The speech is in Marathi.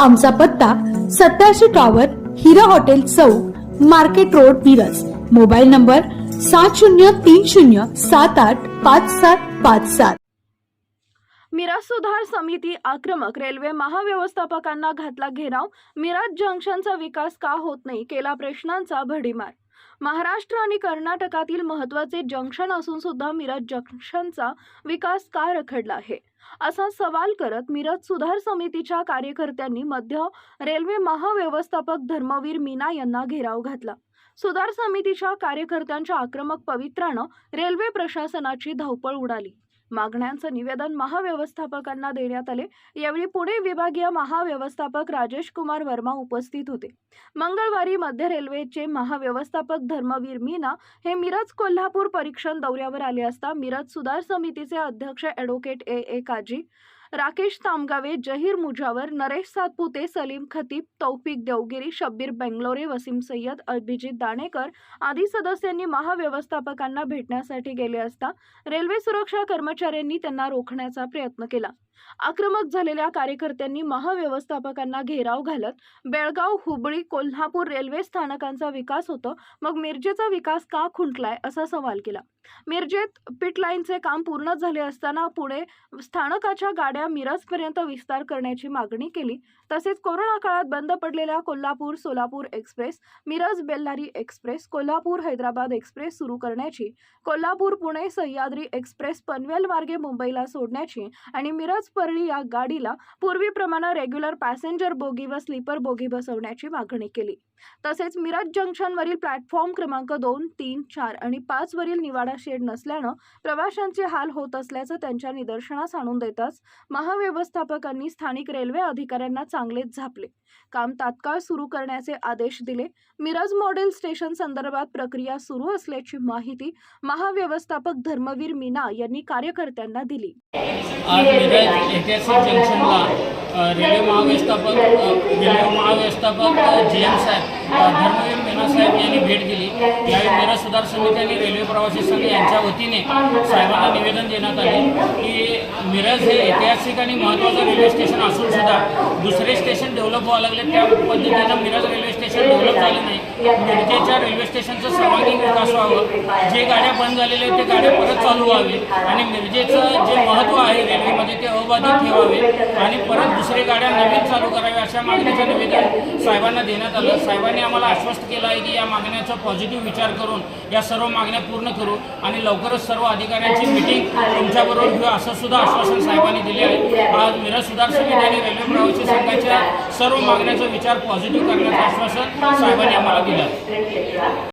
आमचा पत्ता सत्याशी tower Hira hotel chowk market road Miraj. Mobile number सात शून्य तीन शून्य सात आठ पाच सात पाच सात. मिराज सुधार समिती आक्रमक रेल्वे महाव्यवस्थापकांना घातला घेराव. मिराज जंक्शनचा विकास का होत नाही केला प्रश्नांचा भडीमार महाराष्ट्र आणि कर्नाटकातील महत्त्वाचे जंक्शन असून सुद्धा मिरज जंक्शनचा विकास का रखडला आहे? असा सवाल करत मिरज सुधार समितीच्या कार्यकर्त्यांनी मध्य रेल्वे महाव्यवस्थापक धर्मवीर मीना यांना घेराव घातला. सुधार समितीच्या कार्यकर्त्यांच्या आक्रमक पवित्रानं रेल्वे प्रशासनाची धावपळ उडाली. मागण्यांचं निवेदन महाव्यवस्थापकांना देण्यात आले. यावेळी पुणे विभागीय महाव्यवस्थापक राजेश कुमार वर्मा उपस्थित होते. मंगळवारी मध्य रेल्वेचे महाव्यवस्थापक धर्मवीर मीना हे मिरज कोल्हापूर परीक्षण दौऱ्यावर आले असता मिरज सुधार समितीचे अध्यक्ष advocate A A Kazi Rakesh Tamgave Zaheer Mujawar Naresh Satpute Salim Khatib Taufiq Deogiri Shabbir Bengalore Wasim Sayyad Abhijit Danekar आदी सदस्यांनी महाव्यवस्थापकांना भेटण्यासाठी गेले असता रेल्वे सुरक्षा कर्मचाऱ्यांनी त्यांना रोखण्याचा प्रयत्न केला. आक्रमक झालेल्या कार्यकर्त्यांनी महाव्यवस्थापकांना घेराव घालत बेळगाव हुबळी कोल्हापूर रेल्वे स्थानकांचा विकास होतो मग मिरजेचा विकास का खुंटलाय असा सवाल केला. मिरजेत पिट लाईनचे काम पूर्ण झाले असताना पुणे स्थानकाच्या गाड्या मिरजपर्यंत विस्तार करण्याची मागणी केली. तसेच कोरोना काळात बंद पडलेल्या Kolhapur Solapur express Miraj Bellary express Kolhapur Hyderabad express सुरू करण्याची कोल्हापूर पुणे सह्याद्री एक्सप्रेस पनवेल मार्गे मुंबईला सोडण्याची आणि मिरज परळी या गाडीला पूर्वीप्रमाणे रेग्युलर पॅसेंजर बोगी व स्लीपर बोगी बसवण्याची मागणी केली. तसेच मिरज जंक्शनवरील प्लॅटफॉर्म क्रमांक दोन तीन चार आणि पाच निवाडा निवाडा शेड नसल्यानं प्रवाशांचे हाल होत असल्याचं त्यांच्या निदर्शनास आणून देताच महाव्यवस्थापकांनी स्थानिक रेल्वे अधिकाऱ्यांना चांगलेच झापले. काम तात्काळ सुरू करण्याचे आदेश दिले. मिरज मॉडेल स्टेशन संदर्भात प्रक्रिया सुरू असल्याची माहिती महाव्यवस्थापक धर्मवीर मीना यांनी कार्यकर्त्यांना दिली. रेल्वे महाव्यवस्थापक रेल्वे महाव्यवस्थापक जी एम साहेब धर्मवीर मेनासाहेब यांनी भेट दिली. यावेळी मिरज सुधार समिती आणि रेल्वे प्रवासी संघ यांच्या वतीने साहेबांना निवेदन देण्यात आले की मिरज हे ऐतिहासिक आणि महत्त्वाचं रेल्वे स्टेशन असून सुद्धा दुसरे स्टेशन डेव्हलप व्हावं लागले. त्या पद्धतीनं मिरज रेल्वे स्टेशन डेव्हलप झालं नाही. मिरजेच्या रेल्वे स्टेशनचं सर्वांगीण विकास व्हावं. जे गाड्या बंद झालेल्या आहेत ते गाड्या परत चालू व्हावे. आणि मिरजेचं जे महत्त्व आहे रेल्वेमध्ये ते अबाधित ठेवावे आणि परत दुसरे गाड्या नवीन चालू कराव्या अशा मागणीचं निवेदन साहेबांना देण्यात आलं. साहेबांनी आम्हाला आश्वस्त केलं आहे की या मागण्याचा पॉझिटिव्ह विचार करून या सर्व मागण्या पूर्ण करू आणि लवकरच सर्व अधिकाऱ्यांची मिटिंग तुमच्याबरोबर घेऊ असं सुद्धा आश्वासन साहेबांनी दिले आहे. आज मिरज सुधार समिती आणि रेल्वे प्रवासी संघाच्या सर्व मागण्याचा विचार पॉझिटिव्ह करण्याचं आश्वासन साहेबांनी आम्हाला दिलं